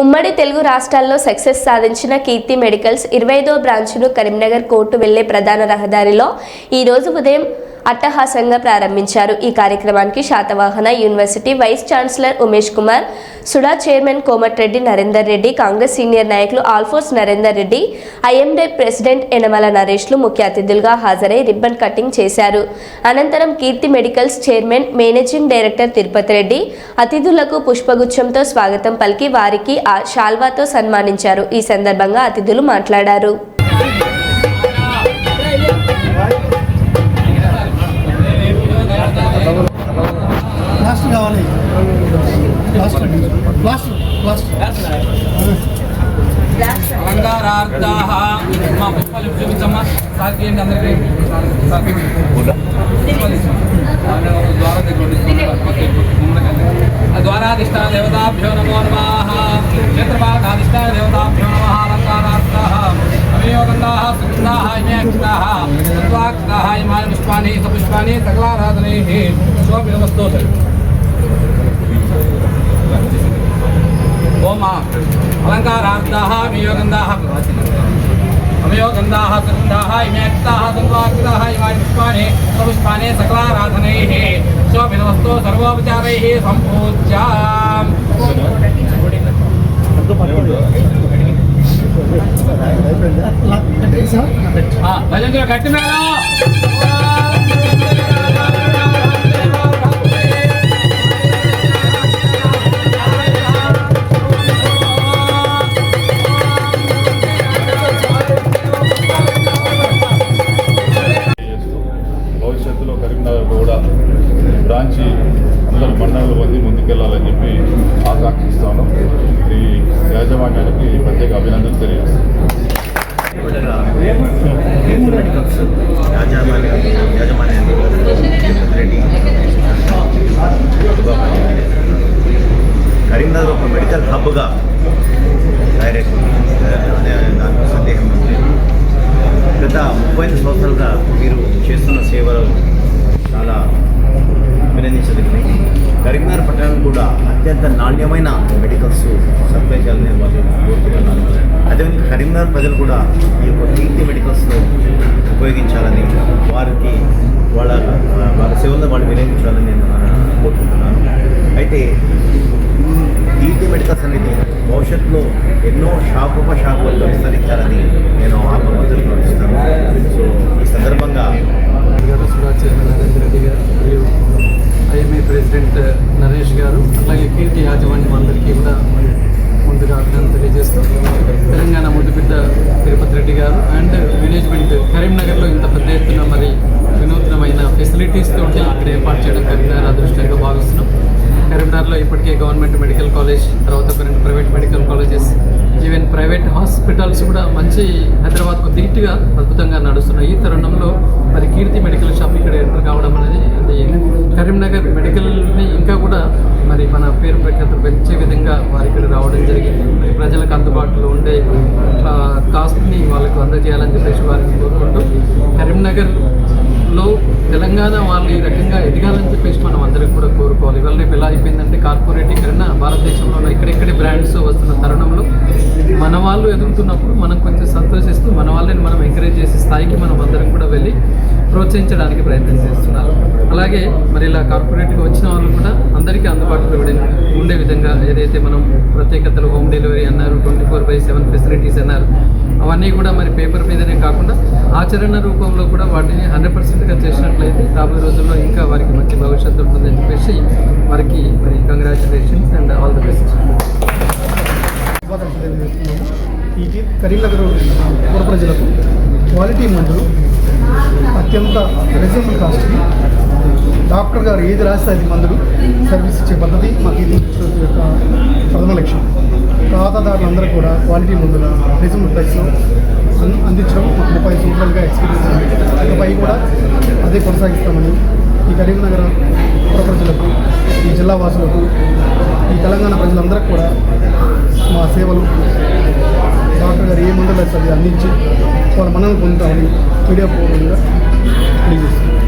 ఉమ్మడి తెలుగు రాష్ట్రాల్లో సక్సెస్ సాధించిన కీర్తి మెడికల్స్ ఇరవైదో బ్రాంచ్ను కరీంనగర్ కోర్టు వెళ్ళే ప్రధాన రహదారిలో ఈ రోజు ఉదయం అట్టహాసంగా ప్రారంభించారు. ఈ కార్యక్రమానికి Satavahana university vice chancellor Umesh Kumar SUDA chairman Komatireddy Narender Reddy Congress senior నాయకులు ఆల్ఫోర్స్ నరేందర్ రెడ్డి ఐఎండే ప్రెసిడెంట్ యనమల నరేష్లు ముఖ్య అతిథులుగా హాజరై రిబ్బన్ కటింగ్ చేశారు. అనంతరం Keerthi medicals chairman managing director Tirupati Reddy అతిథులకు పుష్పగుచ్చంతో స్వాగతం పలికి వారికి ఆ శాల్వాతో సన్మానించారు. ఈ సందర్భంగా అతిథులు మాట్లాడారు. అలంకారార్థాः మా పుష్పాలు చూపించమ్మా సాధ్యండి అందరికీ ద్వారాధిష్ట దేవతాభ్యో నమో నమః. క్షేత్రపాఠాధిష్ట దేవతాభ్యో నమః. అలంకారార్థాः. అవియోగంధాः సుగంధాः ఇమేక్షితాः సత్వాక్షితాः ఇమాని పుష్పాని సపుష్పాని అలంకారార్థాः వియోగంధాः అమయోగంధాः సుగంధాः ఇమేక్షితాः సత్వాక్షితాः ఇమాని పుష్పాని సపుష్పాని సకలారాధనైः శోభితమస్తు సర్వోపచారైः సంపూజ్య భజంగా గట్టి మేడం ఈ యాజమాన్యానికి ప్రత్యేక అభినందనలు తెలియజేస్తాను కరీంనగర్ ఒక మెడికల్ హబ్గా హాస్పిటల్ కూడా అత్యంత నాణ్యమైన మెడికల్స్ సప్లై చేయాలని వాళ్ళు కోరుకుంటున్నాను అదేవిధంగా కరీంనగర్ ప్రజలు కూడా ఈ యొక్క కీర్తి మెడికల్స్లో ఉపయోగించాలని వారికి వాళ్ళ వాళ్ళ సేవలను వాళ్ళు వినియోగించాలని నేను కోరుకుంటున్నాను. అయితే కీర్తి మెడికల్స్ అనేది భవిష్యత్తులో ఎన్నో శాఖోపశాఖలతో విస్తరించాలని నేను ఆత్మహత్యలు భావిస్తాను సో ఈ సందర్భంగా నరేంద్ర రెడ్డి గారు మరియు ఐఎంఏ ప్రెసిడెంట్ నరేష్ గారు కీర్తి యాజమాన్యం అందరికీ కూడా మరి ముందుగా అభినందన తెలియజేస్తూ తెలంగాణ ముద్దుబిడ్డ తిరుపతి రెడ్డి గారు అండ్ మేనేజ్మెంట్ కరీంనగర్లో ఇంత పెద్ద ఎత్తున మరి వినూత్నమైన ఫెసిలిటీస్ తోటి ఇక్కడ ఏర్పాటు చేయడం కరీంనగర్ అదృష్టంగా భావిస్తున్నాం. కరీంనగర్లో ఇప్పటికే గవర్నమెంట్ మెడికల్ కాలేజ్ తర్వాత కొన్ని private medical colleges even private hospitals కూడా మంచి హైదరాబాద్కు ధీటుగా అద్భుతంగా నడుస్తున్నాయి. ఈ తరుణంలో మరి కీర్తి మెడికల్ షాప్ ఇక్కడ ఎంటర్ కావడం అనేది కరీంనగర్ మరి మన పేరు ప్రఖ్యాత పెంచే విధంగా వారు ఇక్కడ రావడం జరిగింది. ప్రజలకు అందుబాటులో ఉండే కాస్ట్ని వాళ్ళకు అందజేయాలని చెప్పేసి వారిని కోరుకుంటూ కరీంనగర్లో తెలంగాణ వాళ్ళు ఈ రకంగా ఎదగాలని చెప్పేసి మనం అందరం కూడా కోరుకోవాలి. ఇవాళ రేపు ఎలా అయిపోయిందంటే కార్పొరేటీకరణ భారతదేశంలో ఉన్న బ్రాండ్స్ వస్తున్న తరుణంలో మన వాళ్ళు ఎదుగుతున్నప్పుడు మనం కొంచెం సంతోషిస్తూ మన వాళ్ళని మనం ఎంకరేజ్ చేసే స్థాయికి మనం అందరం కూడా వెళ్ళి ప్రోత్సహించడానికి ప్రయత్నం చేస్తున్నారు. అలాగే మరి ఇలా కార్పొరేట్గా వచ్చిన వాళ్ళు కూడా అందరికీ అందుబాటులో ఉండే- ఉండే విధంగా ఏదైతే మనం ప్రత్యేకతలు హోమ్ డెలివరీ అన్నారు twenty four by seven facilities అన్నారు అవన్నీ కూడా మరి పేపర్ మీదనే కాకుండా ఆచరణ రూపంలో కూడా వాటిని హండ్రెడ్ పర్సెంట్గా చేసినట్లయితే రాబోయే రోజుల్లో ఇంకా వారికి మంచి భవిష్యత్తు ఉంటుందని చెప్పేసి వారికి మరి congratulations and all the best శుభాకాంక్షలు తెలియజేస్తున్నాము ఈ కరీంనగర్ పూర్వ ప్రజలకు క్వాలిటీ మందులు అత్యంత రీజనబుల్ కాస్ట్కి డాక్టర్ గారు ఏది రాస్తే అది మందులు సర్వీస్ ఇచ్చే పద్ధతి మాకు ఇది యొక్క ప్రథమ లక్ష్యం ఖాతాదారులందరూ కూడా క్వాలిటీ మందులు రీజనబుల్ ప్రైస్లో అన్- అందించడం మాకు ముప్పై సంవత్సరాలుగా ఎక్స్పీరియన్స్ ఉంది. ఇకపై కూడా అదే కొనసాగిస్తామని ఈ కరీంనగర్ పుర ప్రజలకు ఈ జిల్లా వాసులకు ఈ తెలంగాణ ప్రజలందరికీ కూడా సేవలు. డాక్టర్ గారు ఏముండలేదు మందులు అది అందించి వాళ్ళ మనం పొందుతామని మీడియా పూర్వంగా తెలియజేస్తుంది